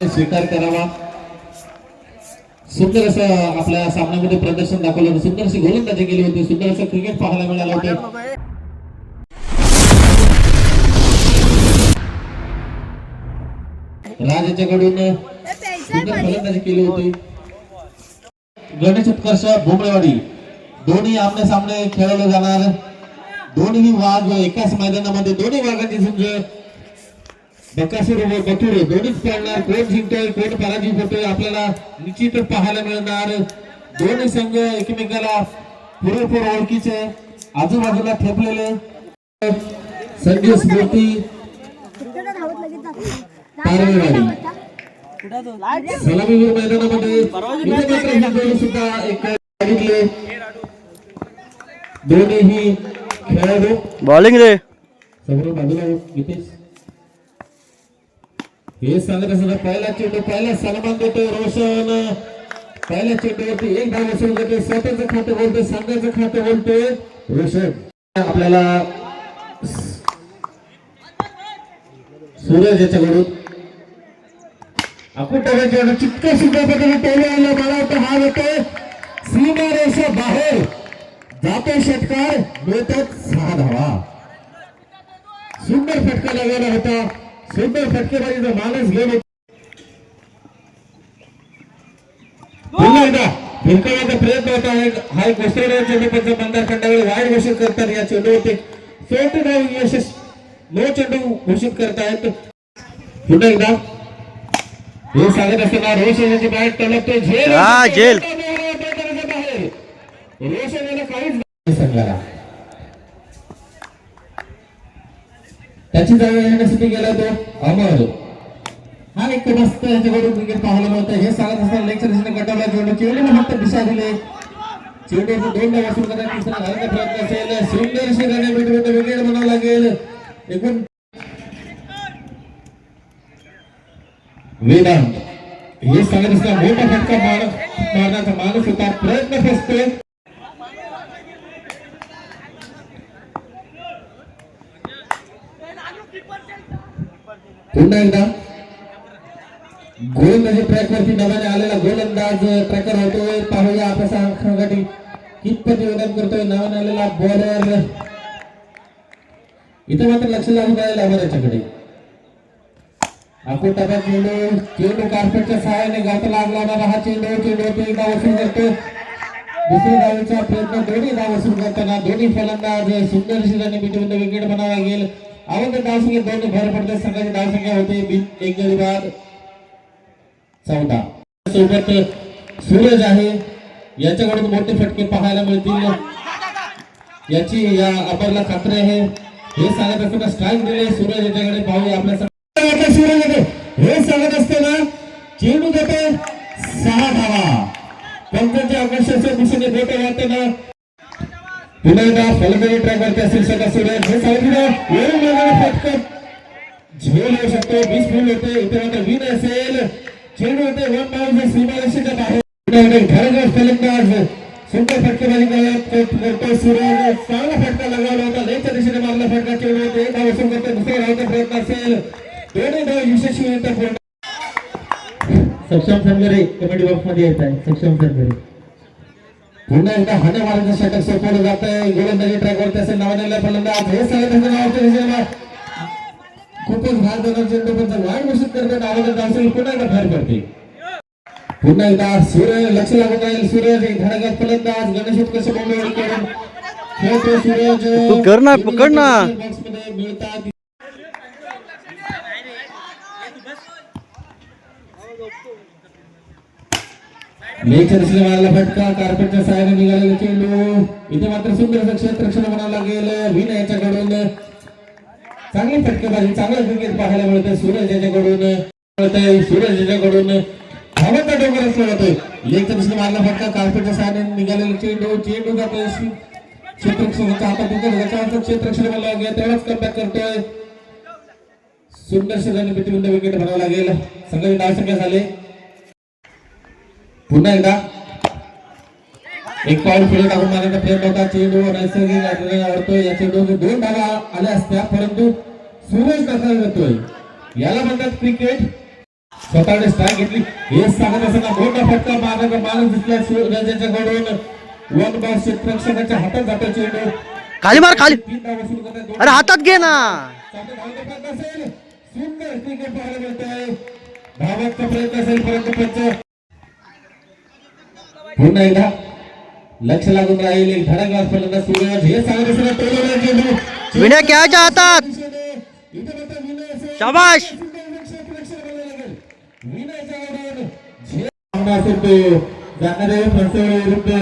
स्वीकार करावा. सुंदर असं आपल्या सामन्यामध्ये प्रदर्शन दाखवलं होतं. सुंदर अशी गोलंदाजी केली होती. सुंदर असं क्रिकेट पाहायला मिळालं होतं. राज याच्याकडून सुंदर फलंदाजी केली होती. गणेश उत्कर्ष भोमळेवाडी दोन्ही आमने सामने खेळवले जाणार. दोन्ही वाघ एकाच मैदानामध्ये दोन्ही वाघांची झुंज बकासूर व बटुरे दोन्हीच खेळणार कोण जिंकतोय कोण पराजित होतोय आपल्याला निश्चितच पाहायला मिळणार. दोन्ही संघ एकमेकाला पुरेपूर ओळखीचे आजूबाजूला ठेपलेले संजय स्मृती सलामीवीर मैदानामध्ये सुद्धा एक बघितले. दोन्हीही खेळाडू. बॉलिंग रे. समोरून बाजूला नितेश हे सांगत असताना पहिला चेंडू पहिला सन्मान देतो रोशन. पहिल्या चेंडूवरती एक धाव वसूल करते स्वतःचं खातं बोलतोय संघाचं खातं बोलतोय रोशन. आपल्याला सूरज याच्याकडून अकुटाच्या चिटका चित्का सुद्धा पद्धतीने टोले आलं मला वाटतं हा येतोय सीमारेषा बाहेर. जातो षटकार मिळतात सहा धावा. सुंदर फटका लागलेला होता. सुंदर फटकेबाजीचा माणूस घेऊन. पुन्हा एकदा भिरकावण्याचा प्रयत्न होता हा एक पंच मंदार खंडाकडे वाईट घोषित करतात या चेंडूवरती चौथे धाव यशस नो चेंडू घोषित करतायत पुन्हा एकदा हे सांगत असताना रोशन बॅट टलकतो झेल हा, झेल. बाहेर रोशन याला काहीच नाही त्याची जागा येण्यासाठी गेला तो अमर. हा एक मस्त याच्याकडून क्रिकेट पाहायला मिळतं हे सांगत असताना लेक्चर गटाला चेंडू चेंडूने फक्त दिशा दिले. चेंडूचं दोन डाव सुरू करण्याचा तिसरा घालण्याचा प्रयत्न असेल. सुंदरशी अशी रने विकेट म्हणावं लागेल. एकूण वेदांत. हे सांगत असताना मोठा फटका मार मारण्याचा माणूस होता. प्रयत्न फसतोय पुन्हा एकदा. गोल म्हणजे ट्रॅकवरती नव्याने आलेला गोलंदाज ट्रॅकर होतोय. पाहूया आपण संघासाठी कितपत योगदान करतोय नव्याने आलेला बॉलर इथं मात्र लक्ष लागून राहिलं आहे याच्याकडे आपण टप्प्यात चेंडू चेंडू कार्पेटच्या सहाय्याने गाता लागला. होता हा चेंडू चेंडू एकदा वसूल करतो दुसऱ्या धावेचा प्रयत्न दोन्ही धाव वसूल करताना दोन्ही फलंदाज सुंदर शिराने मिटवून विकेट बनावा लागेल आवंत धावसंख्या दोन भर पडते संघाची धावसंख्या होते. एक गडी बाद. चौदा. सोबत सूरज आहे. याच्याकडून मोठे फटके पाहायला मिळतील. याची या अपरला खात्री आहे. हे सांगत असताना स्ट्राईक दिले. सूरज याच्याकडे पाहूया आपल्या सूरज हे सांगत असताना चेंडू देते. सहा धावा. पंचांच्या आकर्षाच्या दिशेने बोट वाटताना पुन्हा एकदा फलंदाजी ट्रॅक वरती असतील सगळ्या स्टुडंट हे सांगितलं वेळ मिळालेला पटकन. झेल येऊ शकतो. वीस फुल होते इथे मात्र विन असेल. चेंडू होते वन बाउंड सीमारेषेच्या बाहेर पुन्हा एकदा फलंदाज. सुंदर फटकेबाजी करतो सूर्य चांगला फटका लगावला होता. लेच्या दिशेने मारला फटका. चेंडू होते एक धाव वसूल करतो दुसऱ्या धावचा प्रयत्न असेल. दोन्ही धाव यशस्वी होतात पूर्ण सक्षम संघरे कबड्डी बॉक्समध्ये येत आहे. सक्षम संघरे पुन्हा एकदा हाणे मारायचं षटक सोपवलं जात आहे गोलंदाजी ट्रॅक वरती असेल नावाने फलंदाज. हे सगळं त्याच्या नावाच्या दिशेने खूपच देणार चेंडू पण वाईट घोषित करते नावाने धावसेल पुन्हा एकदा बाहेर पडते पुन्हा एकदा सूर्य लक्ष लागून राहील सूरज एक धडगत फलंदाज. गणेश उत्कर्ष बोंबेवाडी करून खेळतो सूरज तू कर ना, पकड ना. बॉक्समध्ये मारला फटका कार्पेटच्या सहाय्याने निघालेला चेंडू. इथे मात्र सुंदर क्षेत्रक्षण क्षेत्ररक्षण म्हणावं लागेल. विन याच्याकडून. चांगली फटकेबाजी चांगलं क्रिकेट पाहायला मिळतंय सूरज याच्याकडून. मिळतंय सूरज याच्याकडून. धावत डोंगर असलं होतोय लेखन मारला फटका कार्पेटच्या सहाय्याने निघालेला चेंडू. चेंडू जातोय क्षेत्ररक्षणाच्या हातात होतं त्याच्यावर क्षेत्ररक्षण मला लागेल. तेवढाच कमबॅक करतोय. सुंदर शिराने प्रतिबंध विकेट भरावं लागेल. सगळे डाव संख्या झाले. पुन्हा एकदा. एक पाऊल पुढे टाकून मारण्याचा प्रयत्न होता चेंडू नैसर्गिक आठवड्याला आवडतोय. या चेंडू दोन धावा आल्या असत्या परंतु सूरज कसा करतोय याला म्हणतात क्रिकेट. स्वतःने स्ट्राईक घेतली. हेच सांगत असताना मोठा फटका मारायचा माणूस दिसला सूर्यच्याकडून वन बॉल क्षेत्ररक्षकाच्या हातात जातो चेंडू. खाली मार खाली. अरे हातात घे ना. सुंदर क्रिकेट पाहायला मिळतंय. धावाचा प्रयत्न असेल परंतु पंच पुन्हा एकदा लक्ष लागून राहील धडाकेबाज फलंदाज सूरज हे सांगत असताना टोलवला चेंडू विनय खेळाच्या हातात दिशेने इथे मात्र विनय असेल. शाबाश जाणारे फसवले विरुद्ध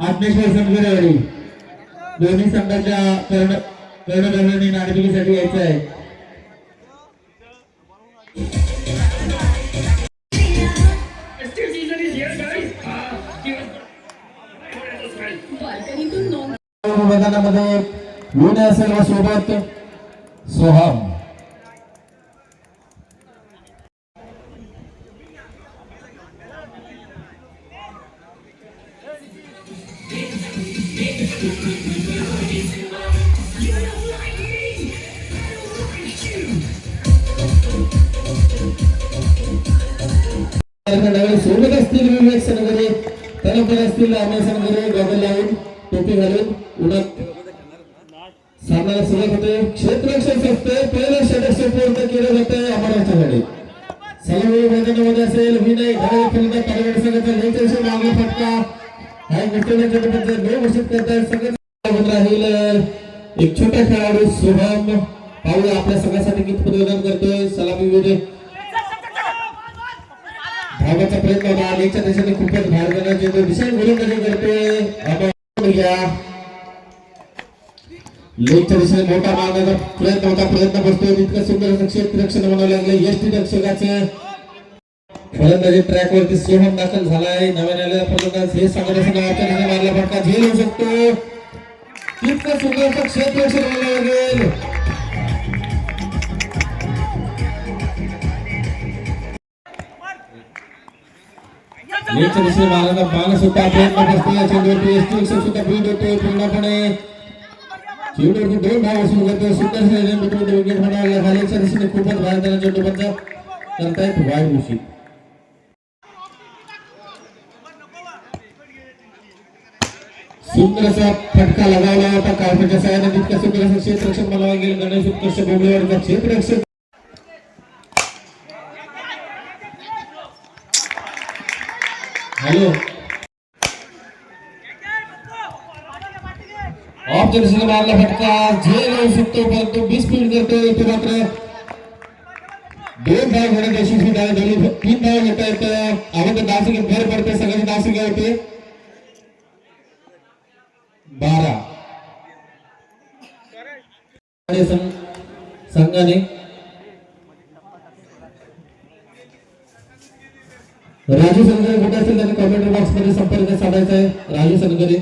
आत्मेश्वर संघरेवाडी दोन्ही संघाच्या कर्ण कर्णधारांनी नाणेफेकीसाठी यायचं आहे मैदानामध्ये लोणे असेल व सोबत सोहम. सोबत असतील विवेक सनगरे त्याला पण असतील अमय सनगरे गॉगल लावून टोपी घालून उडत सामन्याला सुरुवात होते क्षेत्ररक्षक असते पहिलं षटक पूर्ण केलं जाते अमराच्याकडे सलामी मैदानामध्ये असेल विनय घरे खेळणं कारवाडी संघाचा लेटेस्ट मागे फटका. हा गोष्टीला जनपदचे नऊ घोषित करताय सगळं राहील. एक छोटा खेळाडू शुभम पाहूया आपल्या सगळ्यासाठी किती योगदान करतोय? सलामी विरोधी धावाचा प्रयत्न होता. लेगच्या दिशेने खूपच बाहेर करण्याचे तो विशाल गोलंदाजी करतोय. आपण घ्या लेगच्या दिशेने मोठा मारण्याचा प्रयत्न होता प्रयत्न बसतोय तितकं सुंदर असं क्षेत्ररक्षण म्हणावं लागलं यष्टी रक्षकाचं. फलंदाजी ट्रॅक वरती सोहम दाखल झालाय. नव्याने आलेला फलंदाज हे सांगत असताना अचानक मारला फटका झेल होऊ शकतो. तितकं सुंदर असं क्षेत्ररक्षण म्हणावं लागेल लेगच्या दिशेने मारायचा मानस होता प्रयत्न बसतोय या चेंडूवरती यष्टी रक्षक सुद्धा बीट होतोय पूर्णपणे चेंडूवरती दोन धाव वसूल करतो सुंदर शैली मिटवून विकेट म्हणावं खालीच्या दिशेने खूपच बाहेर जाणार चेंडू बंद करतायत वाईट घोषित सुंदर असा फटका लगावला होता कार्पेटच्या साहाय्याने तितका सुंदर असं क्षेत्ररक्षक बनावा गेलं गणेश उत्कर्ष बोबडेवाडीचा क्षेत्ररक्षक हॅलो ऑफ दिशेने मारला फटका. झेल होऊ शकतो परंतु बीस मिनिट करतो तो मात्र. दोन धाव घेण्यात यशस्वी झाले दोन्ही तीन धाव घेता येतं. अगोदर धावसंख्या भर पडते सगळ्यांची धावसंख्या होते बारा. संघाने राजू सनगरे कुठे असेल त्यांनी कमेंट बॉक्समध्ये संपर्क साधायचा आहे. राजू सनगरे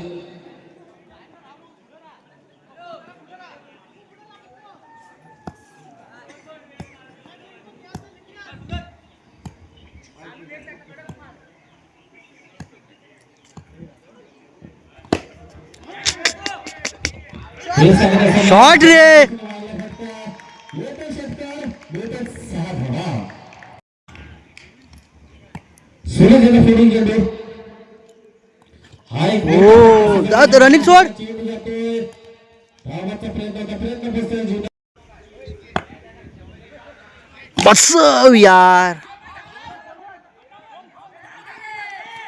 शॉट रे! जातोय धावाचा प्रयत्न होता प्रयत्न बसतोय झेंडा बसव यार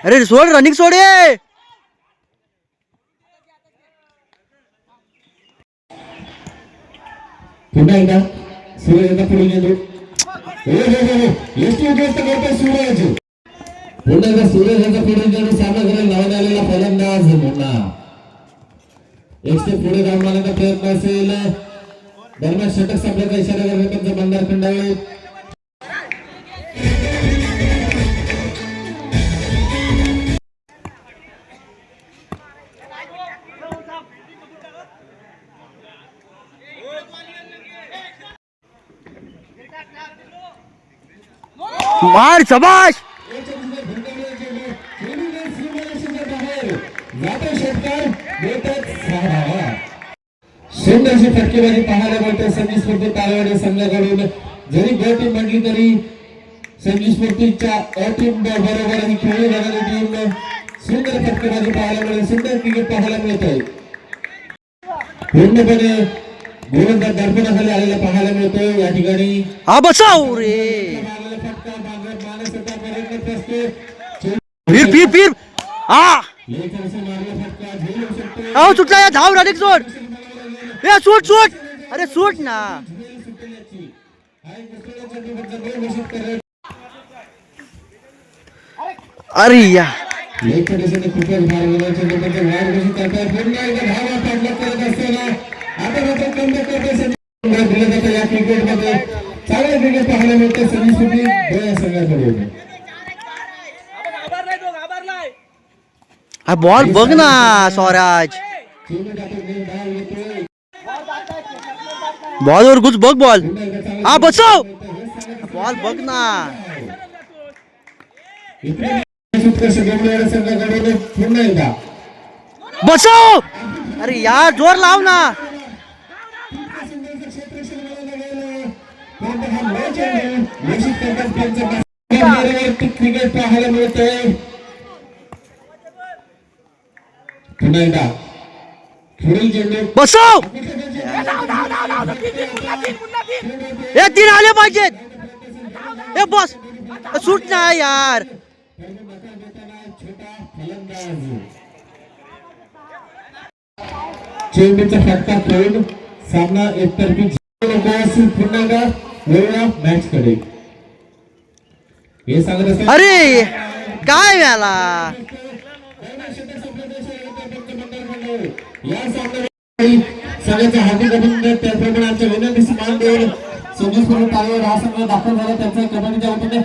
अरे सोड रनिंग सोड ये पुन्हा एकदा सूरज आता पुढे गेलो हो पुण्याचा सूर्य हो एसटी सामना करायला लावून आलेला फलंदाज मुन्ना. एकशे पुढे धाव मारण्याचा प्रयत्न असेल दरम्यान षटक संपल्याचा इशारा करत बंधार खंडावे मार शबाश! सुंदरशी फटकेबाजी पाहायला मिळते. संधी स्पर्धेत तारेवाडी संघाकडून जरी बॅटिंग म्हटली तरी संघी स्फूर्तीच्या अ टीम बरोबर ही खेळली जाणारी टीम सुंदर फटकेबाजी पाहायला मिळेल सुंदर क्रिकेट पाहायला मिळत. आहे पूर्णपणे गोलंदाज दर्पणाखाली आलेला पाहायला मिळतोय. या ठिकाणी बसाव रे. फिर फिर फिर. हा लेकर से मारलेला फटका झेलू शकतो. धाव रनिंग सोड ए सूट सूट अरे सूट ना। अरे या। लेकर दिशेने खूपच भार गेल्याच्यानंतर वार घोषित करतात पुन्हा एकदा धावा पाठलाग करत असताना आता मात्र कमबॅक करते संधी दिलं जातं या क्रिकेटमध्ये चांगलं क्रिकेट पाहायला मिळतं संधी सुटी दोन संघाकडे हा बॉल बघ ना स्वराज चेंडू टाकून एक धाव येतोय बॉल वर घुस बघ बॉल। पुन्हा एकदा चांगलं हा बसव हेच सांगत बॉल बघ ना इकडे उत्कर्ष गमलेल्या संघाकडून पुन्हा एकदा बसव अरे यार जोर लाव ना। क्रिकेट पाहायला मिळतंय पुन्हा एकदा पुढील चेंडू बसव हे तीन आले पाहिजेत. हे बस. सूट ना यार. चेंडूचा फटका खेळून सामना एकतर्फी पुन्हा मॅच कडे. हे सांगत अरे काय सामन्यामध्ये सगळ्याचे हार्दिक अभिनंदन. त्याचप्रमाणे आमच्या विनंतीस मान देऊन संजय स्वरूप टाळेवर हा संघ दाखल झाला. त्यांचा कबड्डीच्या वतीने